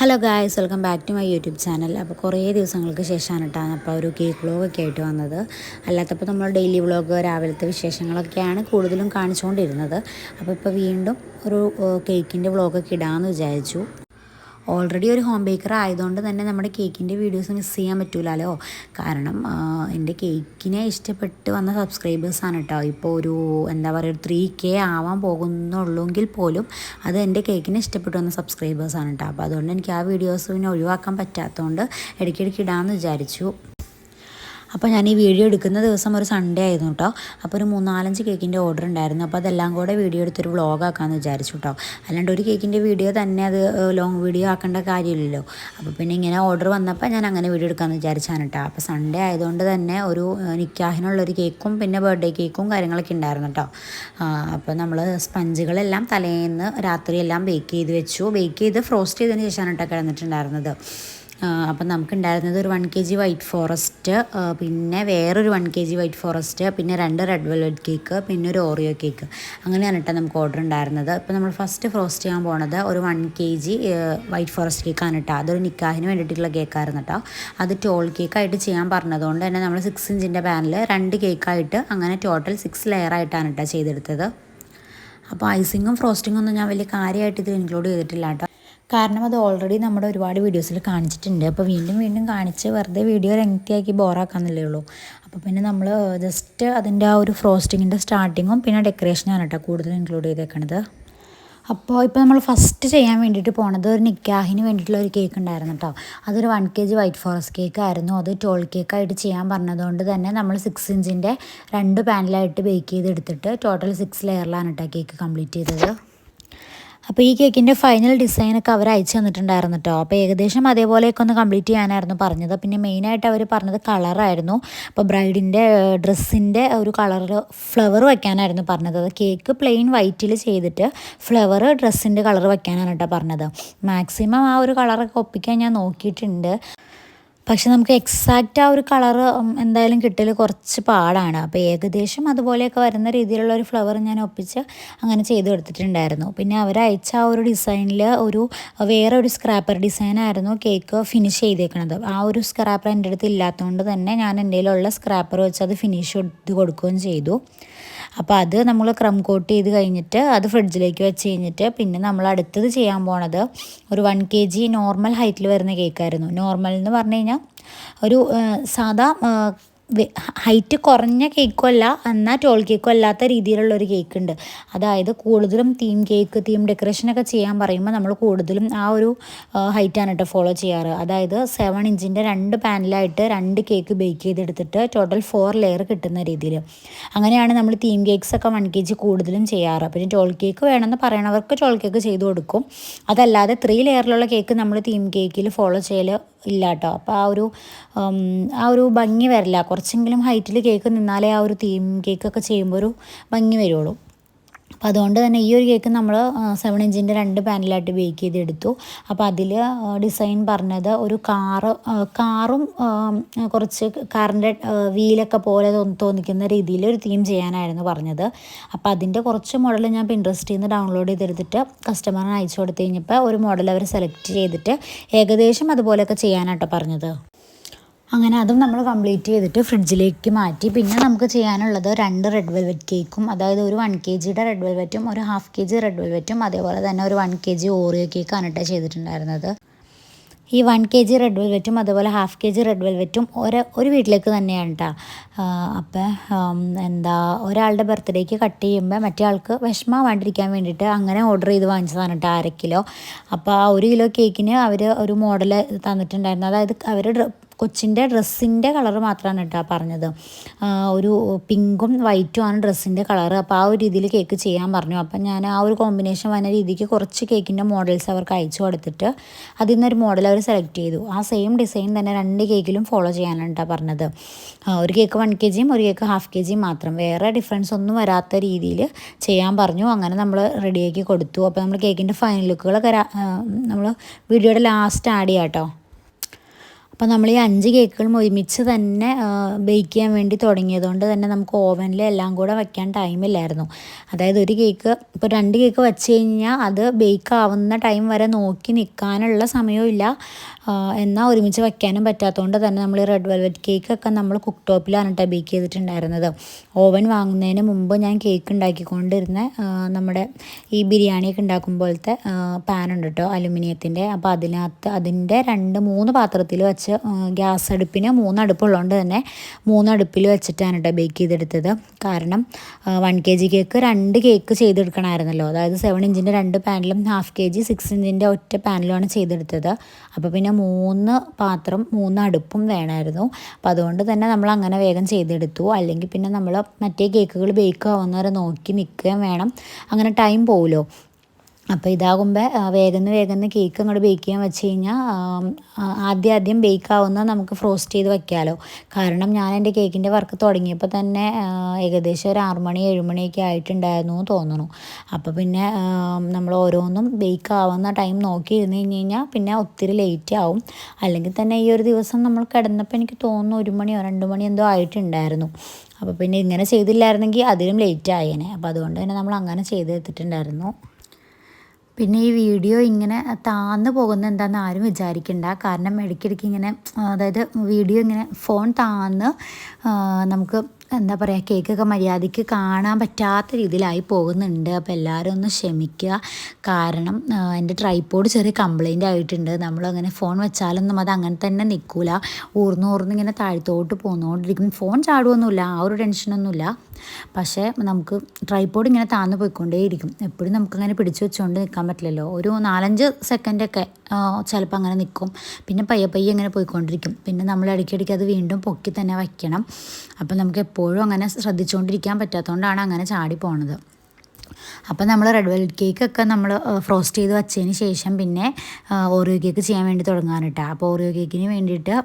Hello guys welcome back to my YouTube channel അപ്പോൾ കുറേ ദിവസങ്ങൾക്ക് ശേഷമാണ് കേട്ടോ അപ്പോൾ ഒരു കേക്ക് വ്ളോഗൊക്കെ ആയിട്ട് വന്നത്. അല്ലാത്തപ്പോൾ നമ്മൾ ഡെയിലി വ്ളോഗ് രാവിലത്തെ വിശേഷങ്ങളൊക്കെയാണ് കൂടുതലും കാണിച്ചുകൊണ്ടിരുന്നത് അപ്പോൾ ഇപ്പോൾ വീണ്ടും ഒരു കേക്കിന്റെ വ്ളോഗൊക്കെ ഇടാമെന്ന് വിചാരിച്ചു. ഓൾറെഡി ഒരു ഹോം ബേക്കർ ആയതുകൊണ്ട് തന്നെ നമ്മുടെ കേക്കിന്റെ വീഡിയോസ് മിസ് ചെയ്യാൻ പറ്റൂലല്ലോ കാരണം എന്റെ കേക്കിനെ ഇഷ്ടപ്പെട്ട് വന്ന സബ്സ്ക്രൈബേഴ്സാണ് കേട്ടോ ഇപ്പോൾ ഒരു എന്താ പറയുക ഒരു ത്രീ കെ ആവാൻ പോകുന്നുള്ളൂങ്കിൽ പോലും അത് എന്റെ കേക്കിനെ ഇഷ്ടപ്പെട്ട് വന്ന സബ്സ്ക്രൈബേഴ്സാണ് കേട്ടോ അപ്പോൾ അതുകൊണ്ട് എനിക്ക് ആ വീഡിയോസ് പിന്നെ ഒഴിവാക്കാൻ പറ്റാത്തതുകൊണ്ട് ഇടയ്ക്കിടയ്ക്ക് ഇടാമെന്ന് വിചാരിച്ചു. അപ്പോൾ ഞാൻ ഈ വീഡിയോ എടുക്കുന്ന ദിവസം ഒരു സൺഡേ ആയിരുന്നു കേട്ടോ അപ്പോൾ ഒരു മൂന്നാലഞ്ച് കേക്കിന്റെ ഓർഡർ ഉണ്ടായിരുന്നു. അപ്പോൾ അതെല്ലാം കൂടെ വീഡിയോ എടുത്തൊരു വ്ലോഗ് ആക്കാമെന്ന് വിചാരിച്ചു കേട്ടോ അല്ലാണ്ട് ഒരു കേക്കിന്റെ വീഡിയോ തന്നെ അത് ലോങ് വീഡിയോ ആക്കേണ്ട കാര്യമില്ലല്ലോ. അപ്പോൾ പിന്നെ ഇങ്ങനെ ഓർഡർ വന്നപ്പോൾ ഞാൻ അങ്ങനെ വീഡിയോ എടുക്കാമെന്ന് വിചാരിച്ചാണ് കേട്ടോ അപ്പോൾ സൺഡേ ആയതുകൊണ്ട് തന്നെ ഒരു നിക്കാഹിനുള്ള നിക്കാഹിനുള്ളൊരു കേക്കും പിന്നെ ബർത്ത്ഡേ കേക്കും കാര്യങ്ങളൊക്കെ ഉണ്ടായിരുന്നു കേട്ടോ അപ്പോൾ നമ്മൾ സ്പഞ്ചുകളെല്ലാം തലേന്ന് രാത്രിയെല്ലാം ബേക്ക് ചെയ്ത് വെച്ചു. ബേക്ക് ചെയ്ത് ഫ്രോസ്റ്റ് ചെയ്തതിന് ശേഷമാണ് കേട്ടോ കിടന്നിട്ടുണ്ടായിരുന്നത്. അപ്പം നമുക്കുണ്ടായിരുന്നത് ഒരു one K G white forest പിന്നെ വേറൊരു one K G white forest പിന്നെ രണ്ട് റെഡ് വെൽവെറ്റ് കേക്ക് പിന്നെ ഒരു ഓറിയോ കേക്ക് അങ്ങനെയാണ് കേട്ടോ നമുക്ക് ഓർഡർ ഉണ്ടായിരുന്നത്. ഇപ്പം നമ്മൾ ഫസ്റ്റ് ഫ്രോസ്റ്റ് ചെയ്യാൻ പോണത് ഒരു one K G white forest കേക്കാണ് കേട്ടോ അതൊരു നിക്കാഹിന് വേണ്ടിയിട്ടുള്ള കേക്കായിരുന്നു കേട്ടോ അത് ടോൾ കേക്കായിട്ട് ചെയ്യാൻ പറഞ്ഞതുകൊണ്ട് തന്നെ നമ്മൾ സിക്സ് ഇഞ്ചിന്റെ പാനിൽ രണ്ട് കേക്കായിട്ട് അങ്ങനെ ടോട്ടൽ സിക്സ് ലെയർ ആയിട്ടാണ് കേട്ടോ ചെയ്തെടുത്തത്. അപ്പോൾ ഐസിങ്ങും ഫ്രോസ്റ്റിങ്ങും ഒന്നും ഞാൻ വലിയ കാര്യമായിട്ട് ഇതിൽ ഇൻക്ലൂഡ് ചെയ്തിട്ടില്ല കേട്ടോ കാരണം അത് ഓൾറെഡി നമ്മുടെ ഒരുപാട് വീഡിയോസിൽ കാണിച്ചിട്ടുണ്ട്. അപ്പോൾ വീണ്ടും വീണ്ടും കാണിച്ച് വെറുതെ വീഡിയോ ലെങ്തിയാക്കി ബോറാക്കാന്നല്ലേ ഉള്ളൂ. അപ്പോൾ പിന്നെ നമ്മൾ ജസ്റ്റ് അതിന്റെ ആ ഒരു ഫ്രോസ്റ്റിങ്ങിന്റെ സ്റ്റാർട്ടിങ്ങും പിന്നെ ഡെക്കറേഷനാണ് കേട്ടോ കൂടുതൽ ഇൻക്ലൂഡ് ചെയ്തേക്കണത്. അപ്പോൾ ഇപ്പോൾ നമ്മൾ ഫസ്റ്റ് ചെയ്യാൻ വേണ്ടിയിട്ട് പോണത് ഒരു നിക്കാഹിന് വേണ്ടിയിട്ടുള്ള ഒരു കേക്ക് ഉണ്ടായിരുന്നു കേട്ടോ അതൊരു one K G white forest cake ആയിരുന്നു. അത് ടോൾ കേക്കായിട്ട് ചെയ്യാൻ പറഞ്ഞതുകൊണ്ട് തന്നെ നമ്മൾ സിക്സ് ഇഞ്ചിന്റെ രണ്ട് പാനലായിട്ട് ബേക്ക് ചെയ്തെടുത്തിട്ട് ടോട്ടൽ സിക്സ് ലെയറിലാണ് കേട്ടോ കേക്ക് കംപ്ലീറ്റ് ചെയ്തത്. അപ്പോൾ ഈ കേക്കിന്റെ ഫൈനൽ ഡിസൈനൊക്കെ അവർ അയച്ചു തന്നിട്ടുണ്ടായിരുന്നു കേട്ടോ അപ്പോൾ ഏകദേശം അതേപോലെയൊക്കെ ഒന്ന് കംപ്ലീറ്റ് ചെയ്യാനായിരുന്നു പറഞ്ഞത്. പിന്നെ മെയിനായിട്ട് അവർ പറഞ്ഞത് കളറായിരുന്നു അപ്പോൾ ബ്രൈഡിന്റെ ഡ്രസ്സിന്റെ ഒരു കളർ ഫ്ലവർ വയ്ക്കാനായിരുന്നു പറഞ്ഞത്. കേക്ക് പ്ലെയിൻ വൈറ്റിൽ ചെയ്തിട്ട് ഫ്ലവർ ഡ്രസ്സിന്റെ കളർ വയ്ക്കാനാണ് കേട്ടോ പറഞ്ഞത്. മാക്സിമം ആ ഒരു കളറൊക്കെ ഒപ്പിക്കാൻ ഞാൻ നോക്കിയിട്ടുണ്ട്. പക്ഷെ നമുക്ക് എക്സാക്റ്റ് ആ ഒരു കളറ് എന്തായാലും കിട്ടൽ കുറച്ച് പാടാണ്. അപ്പോൾ ഏകദേശം അതുപോലെയൊക്കെ വരുന്ന രീതിയിലുള്ള ഒരു ഫ്ലവർ ഞാൻ ഒപ്പിച്ച് അങ്ങനെ ചെയ്ത് എടുത്തിട്ടുണ്ടായിരുന്നു പിന്നെ അവർ അയച്ച ആ ഒരു ഡിസൈനിൽ ഒരു വേറെ ഒരു സ്ക്രാപ്പർ ഡിസൈനായിരുന്നു കേക്ക് ഫിനിഷ് ചെയ്തേക്കണത്. ആ ഒരു സ്ക്രാപ്പർ എന്റെ അടുത്ത് ഇല്ലാത്തതുകൊണ്ട് തന്നെ ഞാൻ എന്റെ കയ്യിലുള്ള സ്ക്രാപ്പർ വെച്ച് അത് ഫിനിഷ് ചെയ്ത് കൊടുക്കുകയും ചെയ്തു. അപ്പോൾ അത് നമ്മൾ ക്രം കോട്ട് ചെയ്ത് കഴിഞ്ഞിട്ട് അത് ഫ്രിഡ്ജിലേക്ക് വെച്ച് കഴിഞ്ഞിട്ട് പിന്നെ നമ്മൾ അടുത്തത് ചെയ്യാൻ പോണത് ഒരു വൺ കെ ജി നോർമൽ ഹൈറ്റിൽ വരുന്ന കേക്കായിരുന്നു നോർമൽ എന്ന് പറഞ്ഞു കഴിഞ്ഞാൽ ഒരു സാധാ ഹൈറ്റ് കുറഞ്ഞ കേക്കും അല്ല എന്നാൽ ടോൾ കേക്കും അല്ലാത്ത രീതിയിലുള്ള ഒരു കേക്ക് ഉണ്ട്. അതായത് കൂടുതലും തീം കേക്ക് തീം ഡെക്കറേഷനൊക്കെ ചെയ്യാൻ പറയുമ്പോൾ നമ്മൾ കൂടുതലും ആ ഒരു ഹൈറ്റാണ് കേട്ടോ ഫോളോ ചെയ്യാറ്. അതായത് സെവൻ ഇഞ്ചിന്റെ രണ്ട് പാനലായിട്ട് രണ്ട് കേക്ക് ബേക്ക് ചെയ്തെടുത്തിട്ട് ടോട്ടൽ ഫോർ ലെയർ കിട്ടുന്ന രീതിയിൽ. അങ്ങനെയാണ് നമ്മൾ തീം കേക്ക്സ് ഒക്കെ വൺ കെ ജി കൂടുതലും ചെയ്യാറ്. പിന്നെ ടോൾ കേക്ക് വേണമെന്ന് പറയണവർക്ക് ടോൾ കേക്ക് ചെയ്തു കൊടുക്കും. അതല്ലാതെ ത്രീ ലെയറിലുള്ള കേക്ക് നമ്മൾ തീം കേക്കിൽ ഫോളോ ചെയ്യൽ ഇല്ല കേട്ടോ അപ്പോൾ ആ ഒരു ആ ഒരു ഭംഗി വരില്ല. കുറച്ചെങ്കിലും ഹൈറ്റിൽ കേക്ക് നിന്നാലേ ആ ഒരു തീം കേക്കൊക്കെ ചെയ്യുമ്പോൾ ഒരു ഭംഗി വരുള്ളൂ. അപ്പോൾ അതുകൊണ്ട് തന്നെ ഈ ഒരു കേക്ക് നമ്മൾ സെവൻ ഇഞ്ചിന്റെ രണ്ട് പാനലായിട്ട് ബേക്ക് ചെയ്തെടുത്തു. അപ്പോൾ അതിൽ ഡിസൈൻ പറഞ്ഞത് ഒരു കാറ് കാറും കുറച്ച് കാറിന്റെ വീലൊക്കെ പോലെ തോന്നിക്കുന്ന രീതിയിൽ ഒരു തീം ചെയ്യാനായിരുന്നു പറഞ്ഞത്. അപ്പോൾ അതിന്റെ കുറച്ച് മോഡൽ ഞാൻ പിൻട്രസ്റ്റിൽ നിന്ന് ഡൗൺലോഡ് ചെയ്തെടുത്തിട്ട് കസ്റ്റമറിന് അയച്ചു കൊടുത്തു കഴിഞ്ഞപ്പോൾ ഒരു മോഡൽ അവർ സെലക്ട് ചെയ്തിട്ട് ഏകദേശം അതുപോലെയൊക്കെ ചെയ്യാനാട്ടോ പറഞ്ഞത്. അങ്ങനെ അതും നമ്മൾ കംപ്ലീറ്റ് ചെയ്തിട്ട് ഫ്രിഡ്ജിലേക്ക് മാറ്റി. പിന്നെ നമുക്ക് ചെയ്യാനുള്ളത് രണ്ട് റെഡ് വെൽവെറ്റ് കേക്കും അതായത് ഒരു വൺ കെ ജിയുടെ റെഡ് വെൽവെറ്റും ഒരു ഹാഫ് കെ ജി റെഡ് വെൽവെറ്റും അതേപോലെ തന്നെ ഒരു വൺ കെ ജി ഓറിയോ കേക്കാണ് കേട്ടോ ചെയ്തിട്ടുണ്ടായിരുന്നത്. ഈ വൺ കെ ജി റെഡ് വെൽവെറ്റും അതുപോലെ ഹാഫ് കെ ജി റെഡ് വെൽവെറ്റും ഒരു ഒരു വീട്ടിലേക്ക് തന്നെയാണ് കേട്ടോ അപ്പം എന്താ ഒരാളുടെ ബർത്ത്ഡേക്ക് കട്ട് ചെയ്യുമ്പോൾ മറ്റേ ആൾക്ക് വിഷമമാണ്ടിരിക്കാൻ വേണ്ടിയിട്ട് അങ്ങനെ ഓർഡർ ചെയ്ത് വാങ്ങിച്ചതാണ് കേട്ടോ അര കിലോ അപ്പോൾ ആ ഒരു കിലോ കേക്കിന് അവർ ഒരു മോഡൽ തന്നിട്ടുണ്ടായിരുന്നു. അതായത് അവർ കൊച്ചിന്റെ ഡ്രസ്സിന്റെ കളർ മാത്രമാണ് കേട്ടോ പറഞ്ഞത്. ഒരു പിങ്കും വൈറ്റും ആണ് ഡ്രസ്സിന്റെ കളർ അപ്പോൾ ആ ഒരു രീതിയിൽ കേക്ക് ചെയ്യാൻ പറഞ്ഞു. അപ്പം ഞാൻ ആ ഒരു കോമ്പിനേഷൻ വന്ന രീതിക്ക് കുറച്ച് കേക്കിന്റെ മോഡൽസ് അവർക്ക് അയച്ചു കൊടുത്തിട്ട് അതിൽ നിന്നൊരു മോഡൽ അവർ സെലക്ട് ചെയ്തു. ആ സെയിം ഡിസൈൻ തന്നെ രണ്ട് കേക്കിലും ഫോളോ ചെയ്യാനാണ് കേട്ടോ പറഞ്ഞത്. ഒരു കേക്ക് വൺ കെ ജിയും ഒരു കേക്ക് ഹാഫ് കെ ജിയും മാത്രം. വേറെ ഡിഫറൻസ് ഒന്നും വരാത്ത രീതിയിൽ ചെയ്യാൻ പറഞ്ഞു. അങ്ങനെ നമ്മൾ റെഡിയാക്കി കൊടുത്തു. അപ്പോൾ നമ്മൾ കേക്കിന്റെ ഫൈനൽ ലുക്കുകളൊക്കെ നമ്മൾ വീഡിയോയുടെ ലാസ്റ്റ് ആഡ് ചെയ്യാം കേട്ടോ. അപ്പോൾ നമ്മൾ ഈ അഞ്ച് കേക്കുകളും ഒരുമിച്ച് തന്നെ ബേക്ക് ചെയ്യാൻ വേണ്ടി തുടങ്ങിയതുകൊണ്ട് തന്നെ നമുക്ക് ഓവനിൽ എല്ലാം കൂടെ വയ്ക്കാൻ ടൈമില്ലായിരുന്നു അതായത് ഒരു കേക്ക് ഇപ്പോൾ രണ്ട് കേക്ക് വെച്ച് കഴിഞ്ഞാൽ അത് ബേക്ക് ആവുന്ന ടൈം വരെ നോക്കി നിൽക്കാനുള്ള സമയമില്ല എന്നാൽ ഒരുമിച്ച് വയ്ക്കാനും പറ്റാത്തതുകൊണ്ട് തന്നെ നമ്മൾ റെഡ് വെൽവെറ്റ് കേക്കൊക്കെ നമ്മൾ കുക്ക് ടോപ്പിലാണ് കേട്ടോ ബേക്ക് ചെയ്തിട്ടുണ്ടായിരുന്നത്. ഓവൻ വാങ്ങുന്നതിന് മുമ്പ് ഞാൻ കേക്ക് ഉണ്ടാക്കിക്കൊണ്ടിരുന്ന നമ്മുടെ ഈ ബിരിയാണിയൊക്കെ ഉണ്ടാക്കുമ്പോഴത്തെ പാൻ ഉണ്ട് കേട്ടോ അലുമിനിയത്തിന്റെ അപ്പോൾ അതിനകത്ത് അതിന്റെ രണ്ട് മൂന്ന് പാത്രത്തിൽ വെച്ച് ഗ്യാസ് അടുപ്പിന് മൂന്നടുപ്പുള്ളതുകൊണ്ട് തന്നെ മൂന്നടുപ്പിൽ വെച്ചിട്ടാണ് കേട്ടോ ബേക്ക് ചെയ്തെടുത്തത്. കാരണം വൺ കെ ജി കേക്ക് രണ്ട് കേക്ക് ചെയ്തെടുക്കണമായിരുന്നല്ലോ. അതായത് സെവൻ ഇഞ്ചിന്റെ രണ്ട് പാനിലും ഹാഫ് കെ ജി സിക്സ് ഇഞ്ചിന്റെ ഒറ്റ പാനിലുമാണ് ചെയ്തെടുത്തത്. അപ്പോൾ പിന്നെ മൂന്ന് പാത്രം മൂന്ന് അടുപ്പും വേണമായിരുന്നു. അപ്പോൾ അതുകൊണ്ട് തന്നെ നമ്മൾ അങ്ങനെ വേഗം ചെയ്തെടുത്തു. അല്ലെങ്കിൽ പിന്നെ നമ്മൾ മറ്റേ കേക്കുകൾ ബേക്ക് ആവുന്നവരെ നോക്കി നിൽക്കുകയും വേണം. അങ്ങനെ ടൈം പോകുമല്ലോ അപ്പോൾ ഇതാകുമ്പോൾ വേഗം വേഗം കേക്ക് അങ്ങോട്ട് ബേക്ക് ചെയ്യാൻ വെച്ച് കഴിഞ്ഞാൽ ആദ്യം ആദ്യം ബേക്ക് ആവുന്ന നമുക്ക് ഫ്രോസ്റ്റ് ചെയ്ത് വെക്കാമല്ലോ കാരണം ഞാൻ എന്റെ കേക്കിന്റെ വർക്ക് തുടങ്ങിയപ്പോൾ തന്നെ ഏകദേശം ഒരു ആറുമണി മണി ഏഴ് മണിയൊക്കെ ആയിട്ടുണ്ടായിരുന്നു എന്ന് തോന്നുന്നു. അപ്പോൾ പിന്നെ നമ്മൾ ഓരോന്നും ബേക്ക് ആവുന്ന ടൈം നോക്കി ഇരുന്ന് കഴിഞ്ഞ് കഴിഞ്ഞാൽ പിന്നെ ഒത്തിരി ലേറ്റ് ആവും. അല്ലെങ്കിൽ തന്നെ ഈ ഒരു ദിവസം നമ്മൾ കിടന്നപ്പോൾ എനിക്ക് തോന്നുന്നു ഒരു മണിയോ രണ്ട് മണിയോ എന്തോ ആയിട്ടുണ്ടായിരുന്നു. അപ്പോൾ പിന്നെ ഇങ്ങനെ ചെയ്തില്ലായിരുന്നെങ്കിൽ അതിലും ലേറ്റ് ആയേനെ. അപ്പോൾ അതുകൊണ്ട് തന്നെ നമ്മൾ അങ്ങനെ ചെയ്തെടുത്തിട്ടുണ്ടായിരുന്നു പിന്നെ ഈ വീഡിയോ ഇങ്ങനെ താന്ന് പോകുന്ന എന്താണെന്ന് ആരും വിചാരിക്കണ്ട. കാരണം ഇടയ്ക്കിടയ്ക്ക് ഇങ്ങനെ അതായത് വീഡിയോ ഇങ്ങനെ ഫോൺ താന്ന് നമുക്ക് എന്താ പറയുക കേക്കൊക്കെ മര്യാദയ്ക്ക് കാണാൻ പറ്റാത്ത രീതിയിലായി പോകുന്നുണ്ട്. അപ്പോൾ എല്ലാവരും ഒന്ന് ക്ഷമിക്കുക. കാരണം എന്റെ ട്രൈപ്പോഡ് ചെറിയ കംപ്ലൈന്റ് ആയിട്ടുണ്ട്. നമ്മളങ്ങനെ ഫോൺ വെച്ചാലൊന്നും അത് അങ്ങനെ തന്നെ നിൽക്കില്ല ഊർന്ന് ഇങ്ങനെ താഴ്ത്തോട്ട് പോന്നുകൊണ്ടിരിക്കും ഫോൺ ചാടുമൊന്നുമില്ല ആ ഒരു ടെൻഷനൊന്നുമില്ല പക്ഷേ നമുക്ക് ട്രൈപ്പോഡ് ഇങ്ങനെ താന്ന് പോയിക്കൊണ്ടേയിരിക്കും. എപ്പോഴും നമുക്കങ്ങനെ പിടിച്ചു വെച്ചുകൊണ്ട് നിൽക്കാൻ പറ്റില്ലല്ലോ. ഒരു നാലഞ്ച് സെക്കൻഡൊക്കെ ചിലപ്പോൾ അങ്ങനെ നിൽക്കും പിന്നെ പയ്യെ പയ്യെ ഇങ്ങനെ പോയിക്കൊണ്ടിരിക്കും. പിന്നെ നമ്മൾ ഇടയ്ക്കിടയ്ക്ക് അത് വീണ്ടും പൊക്കി തന്നെ വയ്ക്കണം. അപ്പോൾ നമുക്ക് എപ്പോഴും അങ്ങനെ ശ്രദ്ധിച്ചുകൊണ്ടിരിക്കാൻ പറ്റാത്തതുകൊണ്ടാണ് അങ്ങനെ ചാടി പോണത്. അപ്പോൾ നമ്മൾ റെഡ് വെൽവെറ്റ് കേക്കൊക്കെ നമ്മൾ ഫ്രോസ്റ്റ് ചെയ്ത് വെച്ചതിന് ശേഷം പിന്നെ ഓറിയോ കേക്ക് ചെയ്യാൻ വേണ്ടി തുടങ്ങാൻ കേട്ടോ അപ്പോൾ ഓറിയോ കേക്കിന് വേണ്ടിയിട്ട്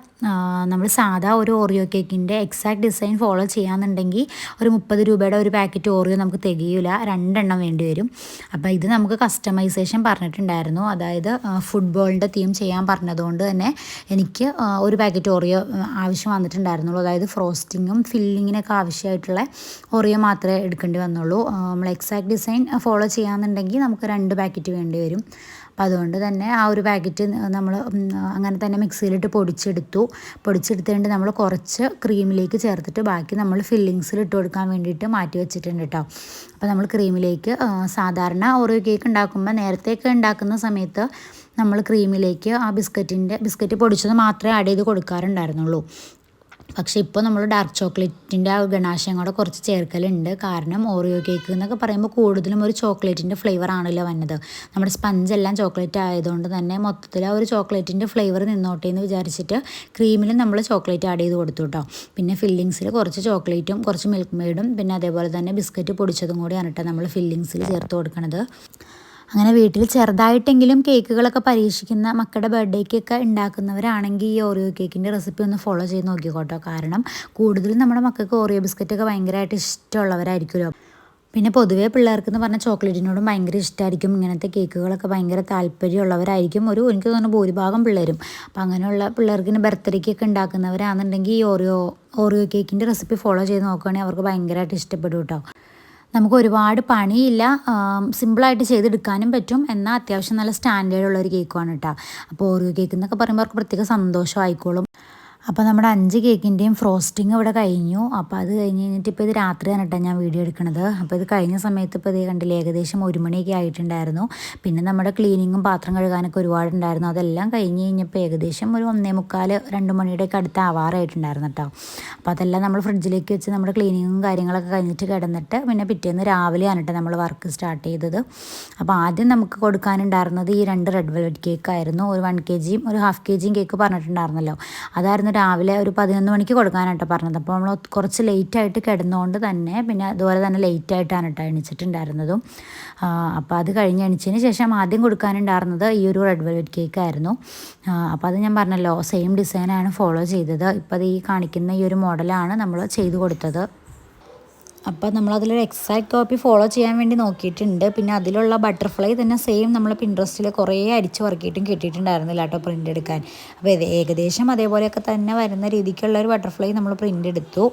നമ്മൾ സാധാ ഒരു ഓറിയോ കേക്കിന്റെ എക്സാക്ട് ഡിസൈൻ ഫോളോ ചെയ്യാന്നുണ്ടെങ്കിൽ ഒരു മുപ്പത് രൂപയുടെ ഒരു പാക്കറ്റ് ഓറിയോ നമുക്ക് തികയില്ല രണ്ടെണ്ണം വേണ്ടി വരും. അപ്പോൾ ഇത് നമുക്ക് കസ്റ്റമൈസേഷൻ പറഞ്ഞിട്ടുണ്ടായിരുന്നു. അതായത് ഫുട്ബോളിന്റെ തീം ചെയ്യാൻ പറഞ്ഞതുകൊണ്ട് തന്നെ എനിക്ക് ഒരു പാക്കറ്റ് ഓറിയോ ആവശ്യം വന്നിട്ടുണ്ടായിരുന്നുള്ളൂ. അതായത് ഫ്രോസ്റ്റിങ്ങും ഫില്ലിങ്ങിനൊക്കെ ആവശ്യമായിട്ടുള്ള ഓറിയോ മാത്രമേ എടുക്കേണ്ടി വന്നുള്ളൂ. നമ്മൾ എക്സാക്ട് ഡിസൈൻ ഫോളോ ചെയ്യാമെന്നുണ്ടെങ്കിൽ നമുക്ക് രണ്ട് പാക്കറ്റ് വേണ്ടി വരും. അപ്പോൾ അതുകൊണ്ട് തന്നെ ആ ഒരു പാക്കറ്റ് നമ്മൾ അങ്ങനെ തന്നെ മിക്സിയിലിട്ട് പൊടിച്ചെടുത്തു. പൊടിച്ചെടുത്തുകൊണ്ട് നമ്മൾ കുറച്ച് ക്രീമിലേക്ക് ചേർത്തിട്ട് ബാക്കി നമ്മൾ ഫില്ലിങ്സിൽ ഇട്ട് കൊടുക്കാൻ വേണ്ടിയിട്ട് മാറ്റി വെച്ചിട്ടുണ്ട് കേട്ടോ. അപ്പോൾ നമ്മൾ ക്രീമിലേക്ക് സാധാരണ ഓരോ കേക്ക് ഉണ്ടാക്കുമ്പോൾ നേരത്തെയൊക്കെ ഉണ്ടാക്കുന്ന സമയത്ത് നമ്മൾ ക്രീമിലേക്ക് ആ ബിസ്ക്കറ്റിന്റെ ബിസ്ക്കറ്റ് പൊടിച്ചത് മാത്രമേ ആഡ് ചെയ്ത് കൊടുക്കാറുണ്ടായിരുന്നുള്ളൂ. പക്ഷേ ഇപ്പോൾ നമ്മൾ ഡാർക്ക് ചോക്ലേറ്റിന്റെ ആ ഗണാശയം കൂടെ കുറച്ച് ചേർക്കലുണ്ട്. കാരണം ഓറിയോ കേക്ക് എന്നൊക്കെ പറയുമ്പോൾ കൂടുതലും ഒരു ചോക്ലേറ്റിന്റെ ഫ്ലേവർ ആണല്ലോ വന്നത്. നമ്മുടെ സ്പഞ്ച് എല്ലാം ചോക്ലേറ്റ് ആയതുകൊണ്ട് തന്നെ മൊത്തത്തിൽ ആ ഒരു ചോക്ലേറ്റിന്റെ ഫ്ലേവർ നിന്നോട്ടെ എന്ന് വിചാരിച്ചിട്ട് ക്രീമിൽ നമ്മൾ ചോക്ലേറ്റ് ആഡ് ചെയ്ത് കൊടുത്തു കേട്ടോ പിന്നെ ഫില്ലിങ്സിൽ കുറച്ച് ചോക്ലേറ്റും കുറച്ച് മിൽക്ക് മെയ്ഡും പിന്നെ അതേപോലെ തന്നെ ബിസ്ക്കറ്റ് പൊടിച്ചതും കൂടിയാണ് കേട്ടോ നമ്മൾ ഫില്ലിങ്സിൽ ചേർത്ത് കൊടുക്കുന്നത് അങ്ങനെ വീട്ടിൽ ചെറുതായിട്ടെങ്കിലും കേക്കുകളൊക്കെ പരീക്ഷിക്കുന്ന മക്കളുടെ ബർത്ത്ഡേക്കൊക്കെ ഉണ്ടാക്കുന്നവരാണെങ്കിൽ ഈ ഓറിയോ കേക്കിന്റെ റെസിപ്പി ഒന്ന് ഫോളോ ചെയ്ത് നോക്കിക്കോട്ടോ. കാരണം കൂടുതലും നമ്മുടെ മക്കൾക്ക് ഓറിയോ ബിസ്ക്കറ്റൊക്കെ ഭയങ്കരമായിട്ട് ഇഷ്ടമുള്ളവരായിരിക്കുമല്ലോ. പിന്നെ പൊതുവേ പിള്ളേർക്ക് എന്ന് പറഞ്ഞാൽ ചോക്ലേറ്റിനോടും ഭയങ്കര ഇഷ്ടമായിരിക്കും. ഇങ്ങനത്തെ കേക്കുകളൊക്കെ ഭയങ്കര താല്പര്യമുള്ളവരായിരിക്കും. ഒരു എനിക്ക് തോന്നുന്നു ഭൂരിഭാഗം പിള്ളേരും. അപ്പം അങ്ങനെയുള്ള പിള്ളേർക്ക് ബർത്ത്ഡേക്കൊക്കെ ഉണ്ടാക്കുന്നവരാണെന്നുണ്ടെങ്കിൽ ഈ ഓറിയോ ഓറിയോ കേക്കിന്റെ റെസിപ്പി ഫോളോ ചെയ്ത് നോക്കുകയാണെങ്കിൽ അവർക്ക് ഭയങ്കരമായിട്ട് ഇഷ്ടപ്പെടും കേട്ടോ. നമുക്ക് ഒരുപാട് പണിയില്ല. സിമ്പിളായിട്ട് ചെയ്തെടുക്കാനും പറ്റും. എന്നാൽ അത്യാവശ്യം നല്ല സ്റ്റാൻഡേർഡ് ഉള്ള ഒരു കേക്കുമാണ് കേട്ടോ. അപ്പോൾ ഓരോ കേക്ക് എന്നൊക്കെ പറയുമ്പോൾ അവർക്ക് പ്രത്യേക സന്തോഷമായിക്കോളും. അപ്പോൾ നമ്മുടെ അഞ്ച് കേക്കിന്റെയും ഫ്രോസ്റ്റിംഗ് ഇവിടെ കഴിഞ്ഞു. അപ്പോൾ അത് കഴിഞ്ഞ് കഴിഞ്ഞിട്ട് ഇപ്പോൾ ഇത് രാത്രിയാണ് കേട്ടോ ഞാൻ വീഡിയോ എടുക്കുന്നത് അപ്പോൾ ഇത് കഴിഞ്ഞ സമയത്ത് ഇപ്പോൾ ഇത് കണ്ടില്ല ഏകദേശം ഒരു മണിയൊക്കെ ആയിട്ടുണ്ടായിരുന്നു. പിന്നെ നമ്മുടെ ക്ലീനിങ്ങും പാത്രം കഴുകാനൊക്കെ ഒരുപാടുണ്ടായിരുന്നു. അതെല്ലാം കഴിഞ്ഞ് കഴിഞ്ഞപ്പോൾ ഏകദേശം ഒരു ഒന്നേ മുക്കാൽ രണ്ട് മണിയുടെയൊക്കെ അടുത്ത് ആവാറായിട്ടുണ്ടായിരുന്നു കേട്ടോ അപ്പോൾ അതെല്ലാം നമ്മൾ ഫ്രിഡ്ജിലേക്ക് വെച്ച് നമ്മുടെ ക്ലീനിങ്ങും കാര്യങ്ങളൊക്കെ കഴിഞ്ഞിട്ട് കിടന്നിട്ട് പിന്നെ പിറ്റേന്ന് രാവിലെയാണ് കേട്ടോ നമ്മൾ വർക്ക് സ്റ്റാർട്ട് ചെയ്തത്. അപ്പോൾ ആദ്യം നമുക്ക് കൊടുക്കാനുണ്ടായിരുന്നത് ഈ രണ്ട് റെഡ് വെൽവെറ്റ് കേക്കായിരുന്നു ഒരു വൺ കെ ജിയും ഒരു ഹാഫ് കെ ജിയും കേക്ക് പറഞ്ഞിട്ടുണ്ടായിരുന്നല്ലോ. അതായിരുന്നു രാവിലെ ഒരു പതിനൊന്ന് മണിക്ക് കൊടുക്കാനായിട്ട് പറഞ്ഞത്. അപ്പോൾ നമ്മൾ കുറച്ച് ലേറ്റായിട്ട് കിടന്നുകൊണ്ട് തന്നെ പിന്നെ അതുപോലെ തന്നെ ലേറ്റായിട്ടാണ് കേട്ടോ എണിച്ചിട്ടുണ്ടായിരുന്നതും. അപ്പോൾ അത് കഴിഞ്ഞ് എണിച്ചതിന് ശേഷം ആദ്യം കൊടുക്കാനുണ്ടായിരുന്നത് ഈ ഒരു റെഡ് വെൽവെറ്റ് കേക്ക് ആയിരുന്നു. അപ്പോൾ അത് ഞാൻ പറഞ്ഞല്ലോ സെയിം ഡിസൈനാണ് ഫോളോ ചെയ്തത്. ഇപ്പോൾ അത് ഈ കാണിക്കുന്ന ഈ ഒരു മോഡലാണ് നമ്മൾ ചെയ്തു കൊടുത്തത്. അപ്പോൾ നമ്മളതിലൊരു എക്സാക്ട് കോപ്പി ഫോളോ ചെയ്യാൻ വേണ്ടി നോക്കിയിട്ടുണ്ട്. പിന്നെ അതിലുള്ള ബട്ടർഫ്ലൈ തന്നെ സെയിം നമ്മൾ പിൻട്രസ്റ്റിൽ കുറേ അരിച്ച് വർക്കിയിട്ടും കിട്ടിയിട്ടുണ്ടായിരുന്നില്ല കേട്ടോ പ്രിന്റ് എടുക്കാൻ. അപ്പോൾ ഏകദേശം അതേപോലെയൊക്കെ തന്നെ വരുന്ന രീതിക്കുള്ള ഒരു ബട്ടർഫ്ലൈ നമ്മൾ പ്രിന്റ് എടുത്തു.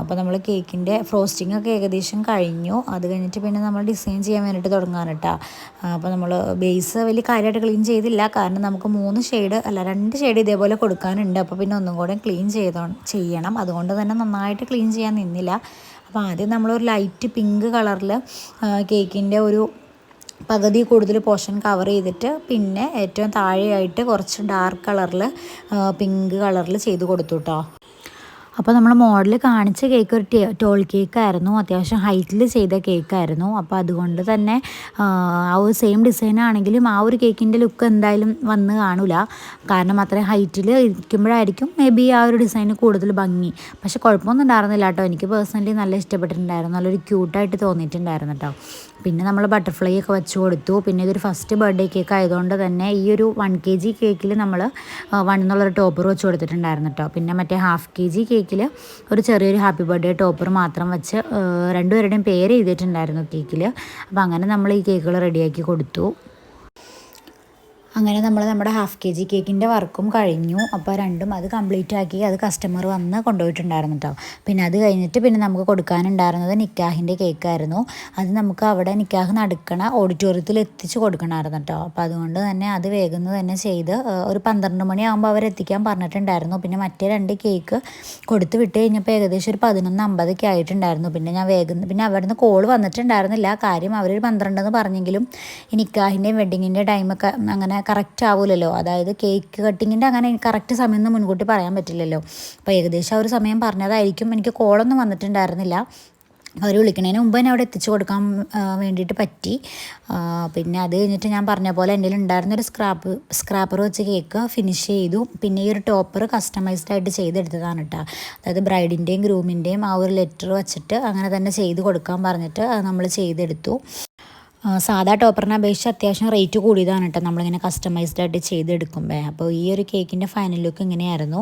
അപ്പോൾ നമ്മൾ കേക്കിന്റെ ഫ്രോസ്റ്റിംഗ് ഒക്കെ ഏകദേശം കഴിഞ്ഞു. അത് കഴിഞ്ഞിട്ട് പിന്നെ നമ്മൾ ഡിസൈൻ ചെയ്യാൻ വേണ്ടിയിട്ട് തുടങ്ങാൻ കേട്ടോ അപ്പോൾ നമ്മൾ ബേസ് വലിയ കാര്യമായിട്ട് ക്ലീൻ ചെയ്തില്ല. കാരണം നമുക്ക് മൂന്ന് ഷെയ്ഡ് അല്ല രണ്ട് ഷെയ്ഡ് ഇതേപോലെ കൊടുക്കാനുണ്ട്. അപ്പോൾ പിന്നെ ഒന്നും കൂടെ ക്ലീൻ ചെയ്തോ ചെയ്യണം. അതുകൊണ്ട് തന്നെ നന്നായിട്ട് ക്ലീൻ ചെയ്യാൻ നിന്നില്ല. അപ്പോൾ ആദ്യം നമ്മളൊരു ലൈറ്റ് പിങ്ക് കളറിൽ കേക്കിന്റെ ഒരു പകുതി കൂടുതൽ പോർഷൻ കവർ ചെയ്തിട്ട് പിന്നെ ഏറ്റവും താഴെയായിട്ട് കുറച്ച് ഡാർക്ക് കളറിൽ പിങ്ക് കളറിൽ ചെയ്ത് കൊടുത്തു കേട്ടോ അപ്പോൾ നമ്മൾ മോഡൽ കാണിച്ച കേക്ക് ഒരു ടോൾ കേക്കായിരുന്നു. അത്യാവശ്യം ഹൈറ്റിൽ ചെയ്ത കേക്കായിരുന്നു. അപ്പോൾ അതുകൊണ്ട് തന്നെ ആ ഒരു സെയിം ഡിസൈൻ ആണെങ്കിലും ആ ഒരു കേക്കിന്റെ ലുക്ക് എന്തായാലും വന്ന് കാണില്ല കാരണം അത്രയും ഹൈറ്റിൽ ഇരിക്കുമ്പോഴായിരിക്കും മേ ബി ആ ഒരു ഡിസൈന് കൂടുതൽ ഭംഗി. പക്ഷെ കുഴപ്പമൊന്നും ഉണ്ടായിരുന്നില്ല കേട്ടോ. എനിക്ക് പേഴ്സണലി നല്ല ഇഷ്ടപ്പെട്ടിട്ടുണ്ടായിരുന്നു. നല്ലൊരു ക്യൂട്ടായിട്ട് തോന്നിയിട്ടുണ്ടായിരുന്നു കേട്ടോ. പിന്നെ നമ്മൾ ബട്ടർഫ്ലൈ ഒക്കെ വെച്ച് കൊടുത്തു. പിന്നെ ഇതൊരു ഫസ്റ്റ് ബർത്ത്ഡേ കേക്ക് ആയതുകൊണ്ട് തന്നെ ഈ ഒരു വൺ കെ ജി കേക്കിൽ നമ്മൾ വൺ എന്നുള്ളൊരു ടോപ്പർ വെച്ച് കൊടുത്തിട്ടുണ്ടായിരുന്നു കേട്ടോ. പിന്നെ മറ്റേ ഹാഫ് കെ ജി കേക്കിൽ ഒരു ചെറിയൊരു ഹാപ്പി ബർത്ത്ഡേ ടോപ്പർ മാത്രം വെച്ച് രണ്ടുപേരുടെയും പേര് എഴുതിയിട്ടുണ്ടായിരുന്നു കേക്കിൽ. അപ്പോൾ അങ്ങനെ നമ്മൾ ഈ കേക്കുകൾ റെഡിയാക്കി കൊടുത്തു. അങ്ങനെ നമ്മൾ നമ്മുടെ ഹാഫ് കെ ജി കേക്കിന്റെ വർക്കും കഴിഞ്ഞു. അപ്പോൾ രണ്ടും അത് കംപ്ലീറ്റ് ആക്കി അത് കസ്റ്റമർ വന്ന് കൊണ്ടുപോയിട്ടുണ്ടായിരുന്നു കേട്ടോ പിന്നെ അത് കഴിഞ്ഞിട്ട് പിന്നെ നമുക്ക് കൊടുക്കാനുണ്ടായിരുന്നത് നിക്കാഹിന്റെ കേക്കായിരുന്നു അത് നമുക്ക് അവിടെ നിക്കാഹ് നടക്കണ ഓഡിറ്റോറിയത്തിൽ എത്തിച്ച് കൊടുക്കണമായിരുന്നു കേട്ടോ അപ്പോൾ അതുകൊണ്ട് തന്നെ അത് വേഗം തന്നെ ചെയ്ത് ഒരു പന്ത്രണ്ട് മണിയാകുമ്പോൾ അവരെത്തിക്കാൻ പറഞ്ഞിട്ടുണ്ടായിരുന്നു. പിന്നെ മറ്റേ രണ്ട് കേക്ക് കൊടുത്ത് വിട്ട് കഴിഞ്ഞപ്പോൾ ഏകദേശം ഒരു പതിനൊന്ന് അമ്പതൊക്കെ ആയിട്ടുണ്ടായിരുന്നു. പിന്നെ ഞാൻ വേഗം പിന്നെ അവിടെ നിന്ന് കോൾ വന്നിട്ടുണ്ടായിരുന്നില്ല. കാര്യം അവരൊരു പന്ത്രണ്ടെന്ന് പറഞ്ഞെങ്കിലും ഈ നിക്കാഹിന്റെയും വെഡിങ്ങിന്റെ ടൈമൊക്കെ അങ്ങനെ കറക്റ്റ് ആവില്ലല്ലോ അതായത് കേക്ക് കട്ടിങ്ങിന്റെ അങ്ങനെ കറക്റ്റ് സമയം ഒന്നും മുൻകൂട്ടി പറയാൻ പറ്റില്ലല്ലോ. അപ്പോൾ ഏകദേശം ആ ഒരു സമയം പറഞ്ഞതായിരിക്കും. എനിക്ക് കോളൊന്നും വന്നിട്ടുണ്ടായിരുന്നില്ല. അവർ വിളിക്കണതിന് മുമ്പ് തന്നെ അവിടെ എത്തിച്ചു കൊടുക്കാൻ വേണ്ടിയിട്ട് പറ്റി. പിന്നെ അത് കഴിഞ്ഞിട്ട് ഞാൻ പറഞ്ഞ പോലെ എന്റെ ഉണ്ടായിരുന്നൊരു സ്ക്രാപ്പ് സ്ക്രാപ്പർ വെച്ച് കേക്ക് ഫിനിഷ് ചെയ്തു. പിന്നെ ഈ ഒരു ടോപ്പർ കസ്റ്റമൈസ്ഡ് ആയിട്ട് ചെയ്തെടുത്തതാണ് കേട്ടോ അതായത് ബ്രൈഡിന്റെയും ഗ്രൂമിന്റെയും ആ ഒരു ലെറ്റർ വെച്ചിട്ട് അങ്ങനെ തന്നെ ചെയ്ത് കൊടുക്കാൻ പറഞ്ഞിട്ട് നമ്മൾ ചെയ്തെടുത്തു. സാധാ ടോപ്പറിനെ അപേക്ഷിച്ച് അത്യാവശ്യം റേറ്റ് കൂടിയതാണ് കേട്ടോ. നമ്മളിങ്ങനെ കസ്റ്റമൈസ്ഡ് ആയിട്ട് ചെയ്തെടുക്കുമ്പോൾ അപ്പോൾ ഈ ഒരു കേക്കിന്റെ ഫൈനൽ ലുക്ക് ഇങ്ങനെയായിരുന്നു.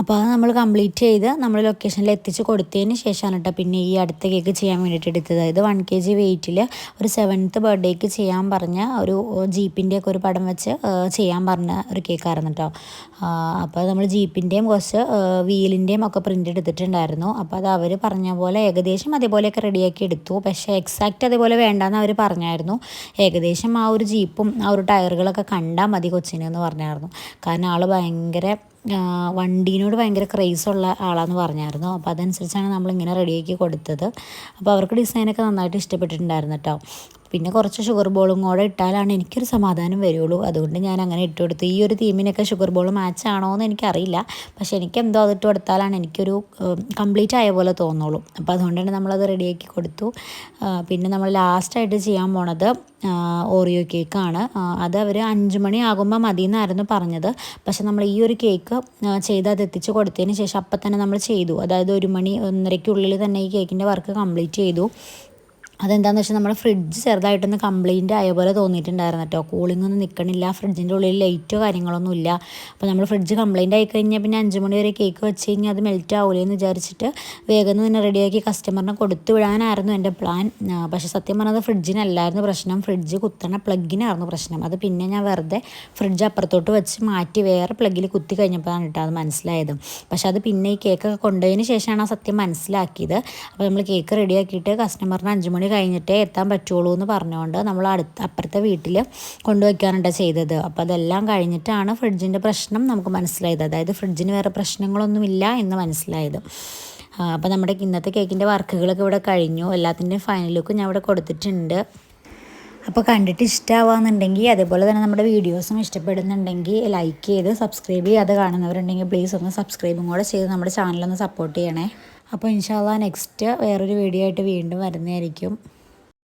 അപ്പോൾ അത് നമ്മൾ കംപ്ലീറ്റ് ചെയ്ത് നമ്മൾ ലൊക്കേഷനിൽ എത്തിച്ച് കൊടുത്തതിന് ശേഷമാണ് കേട്ടോ പിന്നെ ഈ അടുത്ത കേക്ക് ചെയ്യാൻ വേണ്ടിയിട്ട് എടുത്തത്. ഇത് വൺ കെ ജി വെയിറ്റിൽ ഒരു സെവൻത്ത് ബർത്ത്ഡേക്ക് ചെയ്യാൻ പറഞ്ഞ ഒരു ജീപ്പിന്റെയൊക്കെ ഒരു പടം വെച്ച് ചെയ്യാൻ പറഞ്ഞ ഒരു കേക്കായിരുന്നു കേട്ടോ അപ്പോൾ നമ്മൾ ജീപ്പിന്റെയും കുറച്ച് വീലിന്റെയും ഒക്കെ പ്രിന്റ് എടുത്തിട്ടുണ്ടായിരുന്നു. അപ്പോൾ അത് അവർ പറഞ്ഞ പോലെ ഏകദേശം അതേപോലെയൊക്കെ റെഡിയാക്കി എടുത്തു. പക്ഷേ എക്സാക്റ്റ് അതേപോലെ വേണ്ടെന്ന് അവർ പറഞ്ഞായിരുന്നു. ഏകദേശം ആ ഒരു ജീപ്പും ആ ഒരു ടയറുകളൊക്കെ കണ്ടാൽ മതി കൊച്ചിനെന്ന് പറഞ്ഞായിരുന്നു. കാരണം ആൾ ഭയങ്കര വണ്ടീനോട് ഭയങ്കര ക്രേസുള്ള ആളാന്ന് പറഞ്ഞായിരുന്നു. അപ്പോൾ അതനുസരിച്ചാണ് നമ്മളിങ്ങനെ റെഡിയാക്കി കൊടുത്തത്. അപ്പോൾ അവർക്ക് ഡിസൈനൊക്കെ നന്നായിട്ട് ഇഷ്ടപ്പെട്ടിട്ടുണ്ടായിരുന്നു കേട്ടോ പിന്നെ കുറച്ച് ഷുഗർ ബോളും കൂടെ ഇട്ടാലാണ് എനിക്കൊരു സമാധാനം വരുള്ളൂ. അതുകൊണ്ട് ഞാൻ അങ്ങനെ ഇട്ട് കൊടുത്തു. ഈ ഒരു തീമിനൊക്കെ ഷുഗർ ബോൾ മാച്ച് ആണോ എന്ന് എനിക്കറിയില്ല. പക്ഷെ എനിക്ക് എന്തോ അതിട്ട് കൊടുത്താലാണ് എനിക്കൊരു കംപ്ലീറ്റ് ആയ പോലെ തോന്നുള്ളൂ. അപ്പോൾ അതുകൊണ്ട് അതുകൊണ്ടാണ് നമ്മളത് റെഡിയാക്കി കൊടുത്തു. പിന്നെ നമ്മൾ ലാസ്റ്റായിട്ട് ചെയ്യാൻ പോണത് ഓറിയോ കേക്കാണ് അത് അവർ അഞ്ച് മണി ആകുമ്പോൾ മതി എന്നായിരുന്നു പറഞ്ഞത്. പക്ഷെ നമ്മൾ ഈ ഒരു കേക്ക് ചെയ്ത് അത് എത്തിച്ച് കൊടുത്തതിന് ശേഷം അപ്പം തന്നെ നമ്മൾ ചെയ്തു. അതായത് ഒരു മണി ഒന്നരയ്ക്കുള്ളിൽ തന്നെ ഈ കേക്കിന്റെ വർക്ക് കംപ്ലീറ്റ് ചെയ്തു. അതെന്താണെന്ന് വെച്ചാൽ നമ്മുടെ ഫ്രിഡ്ജ് ചെറുതായിട്ടൊന്ന് കംപ്ലയിന്റ് ആയ പോലെ തോന്നിയിട്ടുണ്ടായിരുന്നു കേട്ടോ കൂളിംഗ് ഒന്നും നിൽക്കണില്ല ഫ്രിഡ്ജിന്റെ ഉള്ളിൽ ലൈറ്റോ കാര്യങ്ങളൊന്നും ഇല്ല അപ്പോൾ നമ്മൾ ഫ്രിഡ്ജ് കംപ്ലയിന്റ് ആയി കഴിഞ്ഞാൽ പിന്നെ അഞ്ച് മണി വരെ കേക്ക് വെച്ച് കഴിഞ്ഞാൽ അത് മെൽറ്റ് ആവില്ലേ എന്ന് വിചാരിച്ചിട്ട് വേഗം തന്നെ റെഡിയാക്കി കസ്റ്റമറിനെ കൊടുത്തു വിടാനായിരുന്നു എന്റെ പ്ലാൻ പക്ഷേ സത്യം പറഞ്ഞത് ഫ്രിഡ്ജിനല്ലായിരുന്നു പ്രശ്നം. ഫ്രിഡ്ജ് കുത്തണ പ്ലഗിനായിരുന്നു പ്രശ്നം. അത് പിന്നെ ഞാൻ വെറുതെ ഫ്രിഡ്ജ് അപ്പുറത്തോട്ട് വെച്ച് മാറ്റി വേറെ പ്ലഗിൽ കുത്തി കഴിഞ്ഞപ്പോഴാണ് കേട്ടോ അത് മനസ്സിലായത്. പക്ഷേ അത് പിന്നെ ഈ കേക്കൊക്കെ കൊണ്ടുപോയതിന് ശേഷമാണ് ആ സത്യം മനസ്സിലാക്കിയത്. അപ്പോൾ നമ്മൾ കേക്ക് റെഡിയാക്കിയിട്ട് കസ്റ്റമറിന് അഞ്ച് മണി കഴിഞ്ഞിട്ടേ എത്താൻ പറ്റുള്ളൂ എന്ന് പറഞ്ഞുകൊണ്ട് നമ്മൾ അടുത്ത അപ്പുറത്തെ വീട്ടിൽ കൊണ്ടുവയ്ക്കാനുണ്ട് ചെയ്തത്. അപ്പോൾ അതെല്ലാം കഴിഞ്ഞിട്ടാണ് ഫ്രിഡ്ജിന്റെ പ്രശ്നം നമുക്ക് മനസ്സിലായത്. അതായത് ഫ്രിഡ്ജിന് വേറെ പ്രശ്നങ്ങളൊന്നുമില്ല എന്ന് മനസ്സിലായത്. അപ്പോൾ നമ്മുടെ ഇന്നത്തെ കേക്കിന്റെ വർക്കുകളൊക്കെ ഇവിടെ കഴിഞ്ഞു. എല്ലാത്തിന്റെയും ഫൈനൽ ലുക്ക് ഞാൻ ഇവിടെ കൊടുത്തിട്ടുണ്ട്. അപ്പോൾ കണ്ടിട്ട് ഇഷ്ടമാവാന്നുണ്ടെങ്കിൽ അതേപോലെ തന്നെ നമ്മുടെ വീഡിയോസും ഇഷ്ടപ്പെടുന്നുണ്ടെങ്കിൽ ലൈക്ക് ചെയ്ത് സബ്സ്ക്രൈബ് ചെയ്യാതെ കാണുന്നവരുണ്ടെങ്കിൽ പ്ലീസ് ഒന്ന് സബ്സ്ക്രൈബും കൂടെ ചെയ്ത് നമ്മുടെ ചാനലൊന്ന് സപ്പോർട്ട് ചെയ്യണേ. അപ്പോൾ ഇൻഷാല്ല നെക്സ്റ്റ് വേറൊരു വീഡിയോ ആയിട്ട് വീണ്ടും വരുന്നതായിരിക്കും.